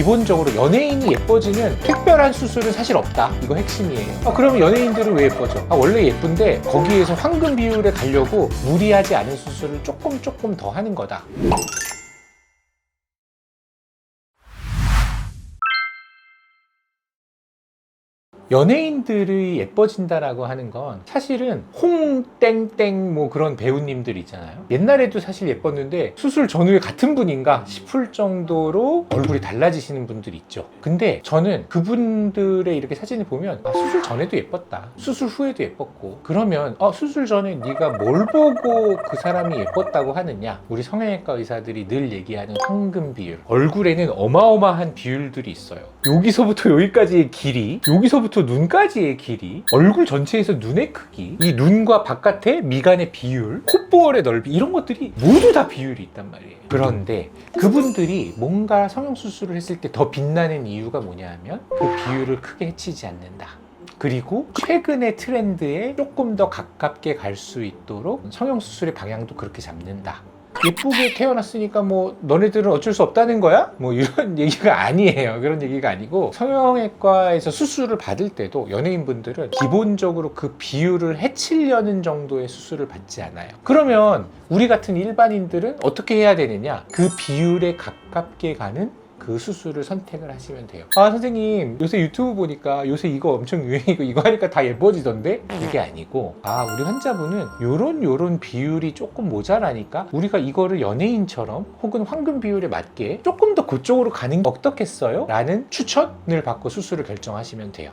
기본적으로 연예인이 예뻐지는 특별한 수술은 사실 없다. 이거 핵심이에요. 아, 그러면 연예인들은 왜 예뻐져? 아, 원래 예쁜데 거기에서 황금 비율에 가려고 무리하지 않은 수술을 조금 조금 더 하는 거다. 연예인들이 예뻐진다라고 하는 건 사실은 홍땡땡 뭐 그런 배우님들 있잖아요. 옛날에도 사실 예뻤는데 수술 전후에 같은 분인가 싶을 정도로 얼굴이 달라지시는 분들이 있죠. 근데 저는 그분들의 이렇게 사진을 보면 아, 수술 전에도 예뻤다. 수술 후에도 예뻤고 그러면 어, 수술 전에 네가 뭘 보고 그 사람이 예뻤다고 하느냐? 우리 성형외과 의사들이 늘 얘기하는 황금 비율. 얼굴에는 어마어마한 비율들이 있어요. 여기서부터 여기까지의 길이, 여기서부터 눈까지의 길이, 얼굴 전체에서 눈의 크기, 이 눈과 바깥의 미간의 비율, 콧볼의 넓이 이런 것들이 모두 다 비율이 있단 말이에요. 그런데 그분들이 뭔가 성형 수술을 했을 때 더 빛나는 이유가 뭐냐 하면 그 비율을 크게 해치지 않는다. 그리고 최근의 트렌드에 조금 더 가깝게 갈 수 있도록 성형수술의 방향도 그렇게 잡는다. 예쁘게 태어났으니까 뭐 너네들은 어쩔 수 없다는 거야? 뭐 이런 얘기가 아니에요. 그런 얘기가 아니고 성형외과에서 수술을 받을 때도 연예인분들은 기본적으로 그 비율을 해치려는 정도의 수술을 받지 않아요. 그러면 우리 같은 일반인들은 어떻게 해야 되느냐? 그 비율에 가깝게 가는 그 수술을 선택을 하시면 돼요. 아, 선생님, 요새 유튜브 보니까 요새 이거 엄청 유행이고 이거 하니까 다 예뻐지던데? 이게 아니고, 아, 우리 환자분은 요런 요런 비율이 조금 모자라니까 우리가 이거를 연예인처럼 혹은 황금 비율에 맞게 조금 더 그쪽으로 가는 게 어떻겠어요? 라는 추천을 받고 수술을 결정하시면 돼요.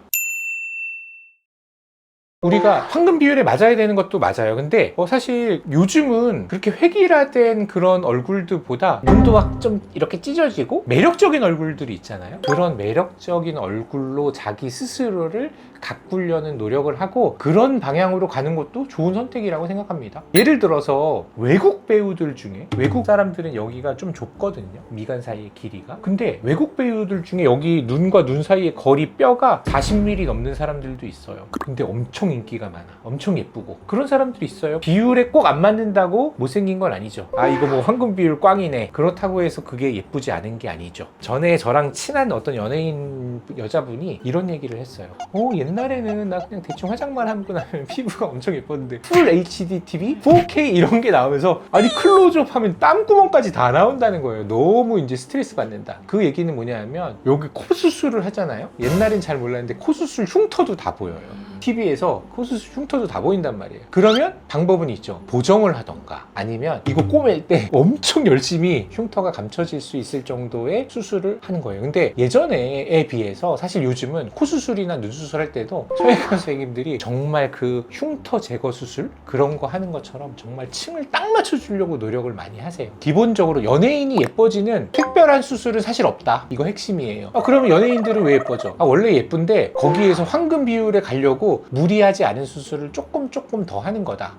우리가 황금 비율에 맞아야 되는 것도 맞아요. 근데 어, 사실 요즘은 그렇게 획일화된 그런 얼굴들보다 눈도 막 좀 이렇게 찢어지고 매력적인 얼굴들이 있잖아요. 그런 매력적인 얼굴로 자기 스스로를 가꾸려는 노력을 하고 그런 방향으로 가는 것도 좋은 선택이라고 생각합니다. 예를 들어서 외국 배우들 중에 외국 사람들은 여기가 좀 좁거든요. 미간 사이의 길이가. 근데 외국 배우들 중에 여기 눈과 눈 사이의 거리 뼈가 40mm 넘는 사람들도 있어요. 근데 엄청 인기가 많아. 엄청 예쁘고. 그런 사람들이 있어요. 비율에 꼭 안 맞는다고 못생긴 건 아니죠. 아, 이거 뭐 황금 비율 꽝이네. 그렇다고 해서 그게 예쁘지 않은 게 아니죠. 전에 저랑 친한 어떤 연예인 여자분이 이런 얘기를 했어요. 어, 옛날에는 나 그냥 대충 화장만 하고 나면 피부가 엄청 예뻤는데 풀 HD TV, 4K 이런 게 나오면서 아니 클로즈업 하면 땀구멍까지 다 나온다는 거예요. 너무 이제 스트레스 받는다. 그 얘기는 뭐냐면 여기 코 수술을 하잖아요. 옛날엔 잘 몰랐는데 코 수술 흉터도 다 보여요. TV에서 코 수술 흉터도 다 보인단 말이에요. 그러면 방법은 있죠. 보정을 하던가 아니면 이거 꼬맬 때 엄청 열심히 흉터가 감춰질 수 있을 정도의 수술을 하는 거예요. 근데 예전에에 비해서 사실 요즘은 코 수술이나 눈 수술 할 때도 성형외과 선생님들이 정말 그 흉터 제거 수술 그런 거 하는 것처럼 정말 층을 딱 맞춰주려고 노력을 많이 하세요. 기본적으로 연예인이 예뻐지는 특별한 수술은 사실 없다. 이거 핵심이에요. 아, 그러면 연예인들은 왜 예뻐져? 아, 원래 예쁜데 거기에서 황금 비율에 가려고 무리 하지 않은 수술을 조금 조금 더 하는 거다.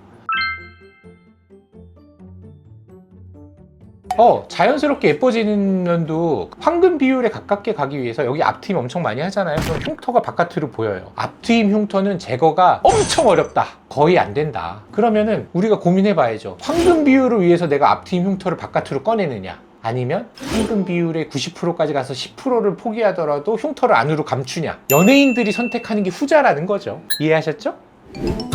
어, 자연스럽게 예뻐지는 면도 황금 비율에 가깝게 가기 위해서 여기 앞트임 엄청 많이 하잖아요. 그럼 흉터가 바깥으로 보여요. 앞트임 흉터는 제거가 엄청 어렵다. 거의 안 된다. 그러면은 우리가 고민해 봐야죠. 황금 비율을 위해서 내가 앞트임 흉터를 바깥으로 꺼내느냐? 아니면 황금 비율의 90%까지 가서 10%를 포기하더라도 흉터를 안으로 감추냐? 연예인들이 선택하는 게 후자라는 거죠. 이해하셨죠?